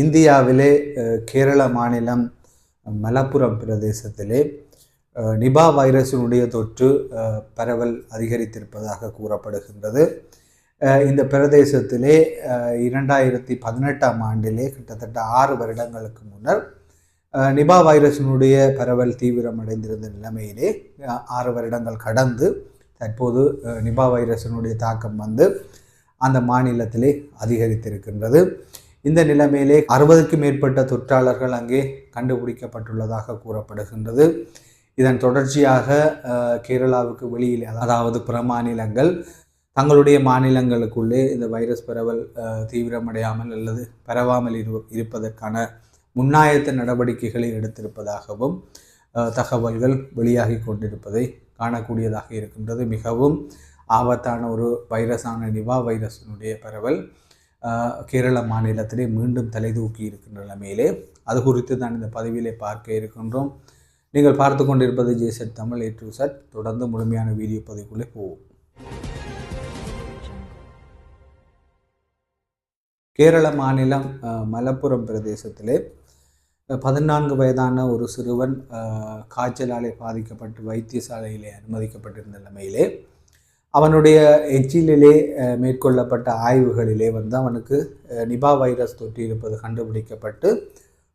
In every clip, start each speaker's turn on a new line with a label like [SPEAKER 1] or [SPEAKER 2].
[SPEAKER 1] இந்தியாவிலே கேரள மாநிலம் மலப்புரம் பிரதேசத்திலே நிபா வைரஸினுடைய தொற்று பரவல் அதிகரித்திருப்பதாக கூறப்படுகின்றது. இந்த பிரதேசத்திலே இரண்டாயிரத்தி பதினெட்டாம் ஆண்டிலே கிட்டத்தட்ட ஆறு வருடங்களுக்கு முன்னர் நிபா வைரஸினுடைய பரவல் தீவிரம் அடைந்திருந்த நிலைமையிலே ஆறு வருடங்கள் கடந்து தற்போது நிபா வைரஸினுடைய தாக்கம் வந்து அந்த மாநிலத்திலே அதிகரித்திருக்கின்றது. இந்த நிலைமையிலே அறுபதுக்கும் மேற்பட்ட தொற்றாளர்கள் அங்கே கண்டுபிடிக்கப்பட்டுள்ளதாக கூறப்படுகின்றது. இதன் தொடர்ச்சியாக கேரளாவுக்கு வெளியில் அதாவது பிற மாநிலங்கள் தங்களுடைய மாநிலங்களுக்குள்ளே இந்த வைரஸ் பரவல் தீவிரமடையாமல் அல்லது பரவாமல் இரு இருப்பதற்கான முன்னாயத்த நடவடிக்கைகளை எடுத்திருப்பதாகவும் தகவல்கள் வெளியாகி கொண்டிருப்பதை காணக்கூடியதாக இருக்கின்றது. மிகவும் ஆபத்தான ஒரு வைரஸான நிவா வைரஸினுடைய பரவல். கேரள மாநிலத்திலே மீண்டும் தலைதூக்கி இருக்கின்ற நிலைமையிலே அது குறித்து தான் இந்த பதவியிலே பார்க்க இருக்கின்றோம். நீங்கள் பார்த்து கொண்டிருப்பது ஜேசட் தமிழ் ஏ டு சட் தொடர்ந்து முழுமையான வீடியோ பதிவுக்குள்ளே போவோம். கேரள மாநிலம் மலப்புரம் பிரதேசத்திலே பதினான்கு வயதான ஒரு சிறுவன் காய்ச்சலாலே பாதிக்கப்பட்டு வைத்தியசாலையிலே அனுமதிக்கப்பட்டிருந்த நிலைமையிலே அவனுடைய எச்சிலிலே மேற்கொள்ளப்பட்ட ஆய்வுகளிலே வந்து அவனுக்கு நிபா வைரஸ் தொற்று இருப்பது கண்டுபிடிக்கப்பட்டு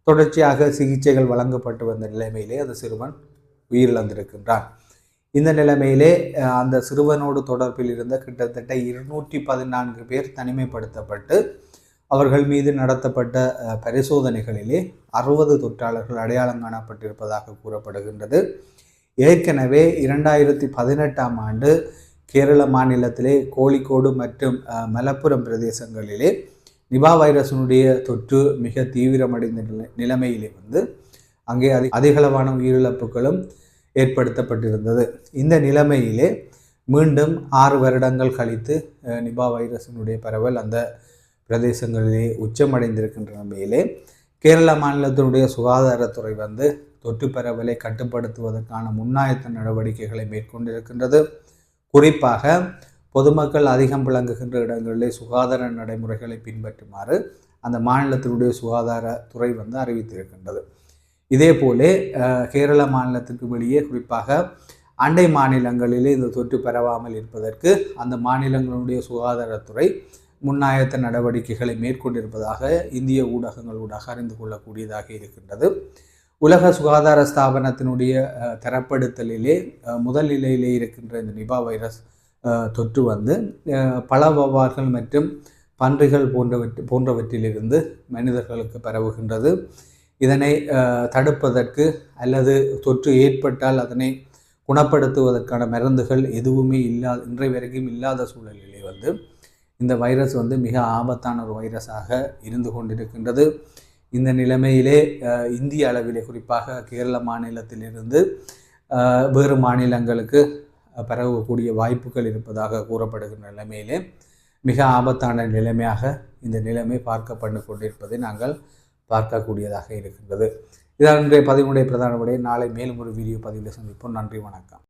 [SPEAKER 1] தொடர்ச்சியாக சிகிச்சைகள் வழங்கப்பட்டு வந்த நிலைமையிலே அந்த சிறுவன் உயிரிழந்திருக்கின்றான். இந்த நிலைமையிலே அந்த சிறுவனோடு தொடர்பில் இருந்த கிட்டத்தட்ட இருநூற்றி பதினான்கு பேர் தனிமைப்படுத்தப்பட்டு அவர்கள் மீது நடத்தப்பட்ட பரிசோதனைகளிலே அறுபது தொற்றாளர்கள் அடையாளம் காணப்பட்டிருப்பதாக கூறப்படுகின்றது. ஏற்கனவே இரண்டாயிரத்தி பதினெட்டாம் ஆண்டு கேரள மாநிலத்திலே கோழிக்கோடு மற்றும் மலப்புரம் பிரதேசங்களிலே நிபா வைரஸினுடைய தொற்று மிக தீவிரமடைந்த நிலை நிலைமையிலே வந்து அங்கே அதி அதிகளவான உயிரிழப்புகளும் ஏற்படுத்தப்பட்டிருந்தது. இந்த நிலைமையிலே மீண்டும் ஆறு வருடங்கள் கழித்து நிபா வைரஸினுடைய பரவல் அந்த பிரதேசங்களிலே உச்சமடைந்திருக்கின்ற நிலைமையிலே கேரள மாநிலத்தினுடைய சுகாதாரத்துறை வந்து தொற்று பரவலை கட்டுப்படுத்துவதற்கான முன்னாயத்த நடவடிக்கைகளை மேற்கொண்டிருக்கின்றது. குறிப்பாக பொதுமக்கள் அதிகம் விளங்குகின்ற இடங்களிலே சுகாதார நடைமுறைகளை பின்பற்றுமாறு அந்த மாநிலத்தினுடைய சுகாதாரத்துறை வந்து அறிவித்திருக்கின்றது. இதே போலே கேரள மாநிலத்துக்கு வெளியே குறிப்பாக அண்டை மாநிலங்களிலே இந்த தொற்று பரவாமல் இருப்பதற்கு அந்த மாநிலங்களுடைய சுகாதாரத்துறை முன்னாயத்த நடவடிக்கைகளை மேற்கொண்டிருப்பதாக இந்திய ஊடகங்கள் ஊடாக அறிந்து கொள்ளக்கூடியதாக இருக்கின்றது. உலக சுகாதார ஸ்தாபனத்தினுடைய தரப்படுத்தலிலே முதல் நிலையிலே இருக்கின்ற இந்த நிபா வைரஸ் தொற்று வந்து பல வவ்வார்கள் மற்றும் பன்றிகள் போன்றவற்று போன்றவற்றிலிருந்து மனிதர்களுக்கு பரவுகின்றது. இதனை தடுப்பதற்கு அல்லது தொற்று ஏற்பட்டால் அதனை குணப்படுத்துவதற்கான மருந்துகள் எதுவுமே இல்லாத இன்றைய வரைக்கும் இல்லாத சூழலிலே வந்து இந்த வைரஸ் வந்து மிக ஆபத்தான ஒரு வைரஸாக இருந்து கொண்டிருக்கின்றது. இந்த நிலைமையிலே இந்திய அளவிலே குறிப்பாக கேரள மாநிலத்திலிருந்து வேறு மாநிலங்களுக்கு பரவக்கூடிய வாய்ப்புகள் இருப்பதாக கூறப்படுகிற நிலைமையிலே மிக ஆபத்தான நிலைமையாக இந்த நிலைமை பார்க்கப்பட்டு கொண்டிருப்பதை நாங்கள் பார்க்கக்கூடியதாக இருக்கின்றது. இதான் இன்றைய பதிவுடைய பிரதான விடைய நாளை மேலும் ஒரு வீடியோ பதிவில் சந்திப்போம். நன்றி வணக்கம்.